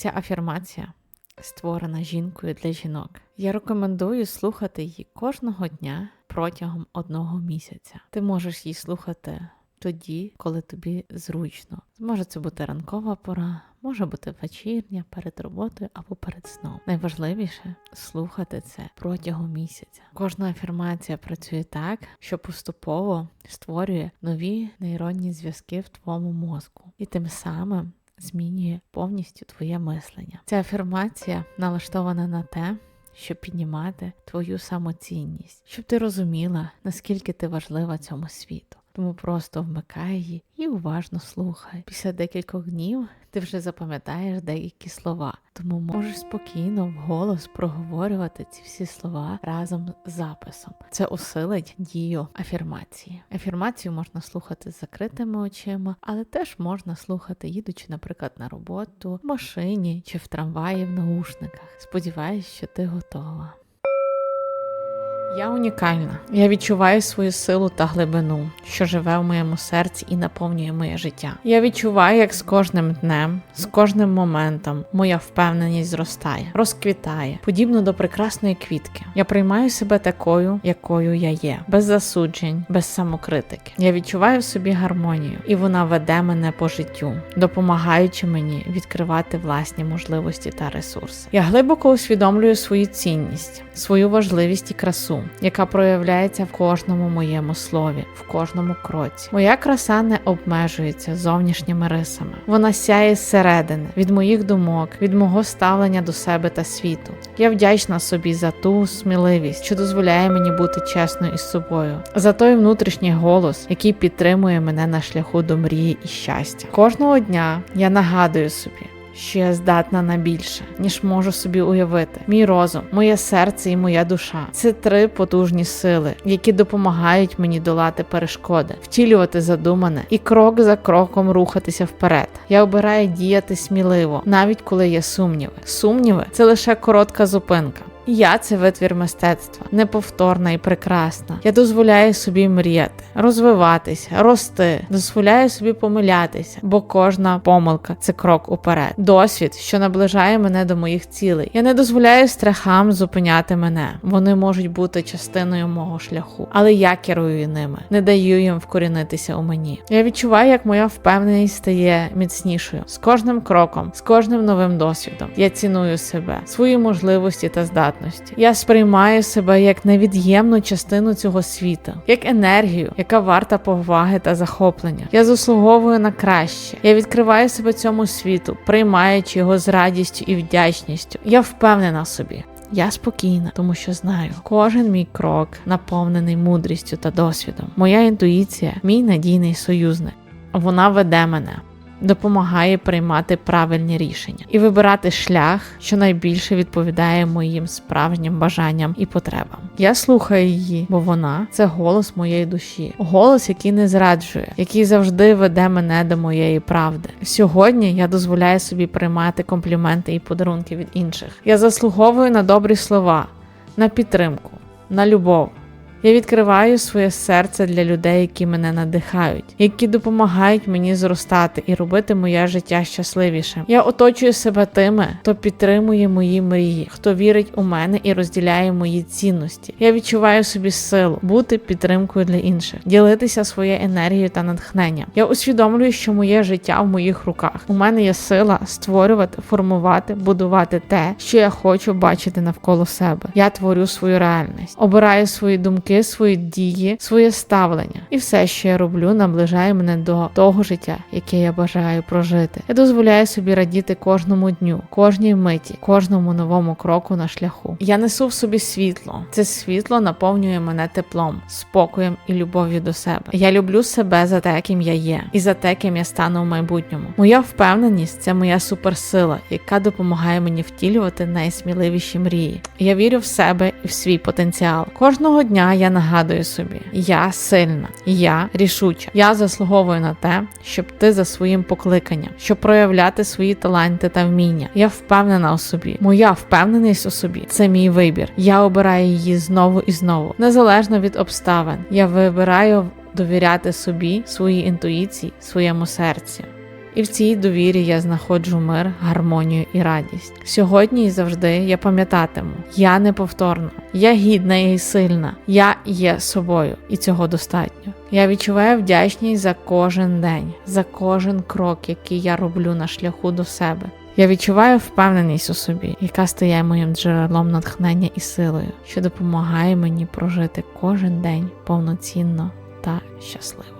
Ця афірмація створена жінкою для жінок. Я рекомендую слухати її кожного дня протягом одного місяця. Ти можеш її слухати тоді, коли тобі зручно. Може це бути ранкова пора, може бути вечірня перед роботою або перед сном. Найважливіше слухати це протягом місяця. Кожна афірмація працює так, що поступово створює нові нейронні зв'язки в твоєму мозку, і тим самим змінює повністю твоє мислення. Ця афірмація налаштована на те, щоб піднімати твою самоцінність, щоб ти розуміла, наскільки ти важлива цьому світу. Тому просто вмикай її і уважно слухай. Після декількох днів ти вже запам'ятаєш деякі слова, тому можеш спокійно вголос проговорювати ці всі слова разом з записом. Це усилить дію афірмації. Афірмацію можна слухати з закритими очима, але теж можна слухати, їдучи, наприклад, на роботу, в машині чи в трамваї в наушниках. Сподіваюсь, що ти готова. Я унікальна. Я відчуваю свою силу та глибину, що живе в моєму серці і наповнює моє життя. Я відчуваю, як з кожним днем, з кожним моментом моя впевненість зростає, розквітає, подібно до прекрасної квітки. Я приймаю себе такою, якою я є, без засуджень, без самокритики. Я відчуваю в собі гармонію, і вона веде мене по життю, допомагаючи мені відкривати власні можливості та ресурси. Я глибоко усвідомлюю свою цінність, свою важливість і красу яка проявляється в кожному моєму слові, в кожному кроці. Моя краса не обмежується зовнішніми рисами. Вона сяє зсередини, від моїх думок, від мого ставлення до себе та світу. Я вдячна собі за ту сміливість, що дозволяє мені бути чесною із собою, за той внутрішній голос, який підтримує мене на шляху до мрії і щастя. Кожного дня я нагадую собі що я здатна на більше, ніж можу собі уявити. Мій розум, моє серце і моя душа це три потужні сили, які допомагають мені долати перешкоди, втілювати задумане і крок за кроком рухатися вперед. Я обираю діяти сміливо, навіть коли є сумніви. Сумніви це лише коротка зупинка. Я це витвір мистецтва, неповторна і прекрасна. Я дозволяю собі мріяти, розвиватися, рости, дозволяю собі помилятися, бо кожна помилка це крок уперед. Досвід, що наближає мене до моїх цілей. Я не дозволяю страхам зупиняти мене. Вони можуть бути частиною мого шляху, але я керую ними, не даю їм вкорінитися у мені. Я відчуваю, як моя впевненість стає міцнішою з кожним кроком, з кожним новим досвідом. Я ціную себе, свої можливості та здатності здатності. Я сприймаю себе як невід'ємну частину цього світу, як енергію, яка варта поваги та захоплення. Я заслуговую на краще. Я відкриваю себе цьому світу, приймаючи його з радістю і вдячністю. Я впевнена собі. Я спокійна, тому що знаю, кожен мій крок наповнений мудрістю та досвідом. Моя інтуїція, мій надійний союзник. Вона веде мене допомагає приймати правильні рішення і вибирати шлях, що найбільше відповідає моїм справжнім бажанням і потребам. Я слухаю її, бо вона це голос моєї душі, голос, який не зраджує, який завжди веде мене до моєї правди. Сьогодні я дозволяю собі приймати компліменти і подарунки від інших. Я заслуговую на добрі слова, на підтримку, на любов. Я відкриваю своє серце для людей, які мене надихають, які допомагають мені зростати і робити моє життя щасливішим. Я оточую себе тими, хто підтримує мої мрії, хто вірить у мене і розділяє мої цінності. Я відчуваю собі силу бути підтримкою для інших, ділитися своєю енергією та натхненням. Я усвідомлюю, що моє життя в моїх руках. У мене є сила створювати, формувати, будувати те, що я хочу бачити навколо себе. Я творю свою реальність, обираю свої думки думки, свої дії, своє ставлення. І все, що я роблю, наближає мене до того життя, яке я бажаю прожити. Я дозволяю собі радіти кожному дню, кожній миті, кожному новому кроку на шляху. Я несу в собі світло. Це світло наповнює мене теплом, спокоєм і любов'ю до себе. Я люблю себе за те, ким я є, і за те, ким я стану в майбутньому. Моя впевненість це моя суперсила, яка допомагає мені втілювати найсміливіші мрії. Я вірю в себе і в свій потенціал. Кожного дня я нагадую собі: я сильна, я рішуча. Я заслуговую на те, щоб ти за своїм покликанням, щоб проявляти свої таланти та вміння. Я впевнена у собі. Моя впевненість у собі це мій вибір. Я обираю її знову і знову, незалежно від обставин. Я вибираю довіряти собі, своїй інтуїції, своєму серці. І в цій довірі я знаходжу мир, гармонію і радість. Сьогодні і завжди я пам'ятатиму, я неповторна, я гідна і сильна, я є собою, і цього достатньо. Я відчуваю вдячність за кожен день, за кожен крок, який я роблю на шляху до себе. Я відчуваю впевненість у собі, яка стає моїм джерелом натхнення і силою, що допомагає мені прожити кожен день повноцінно та щасливо.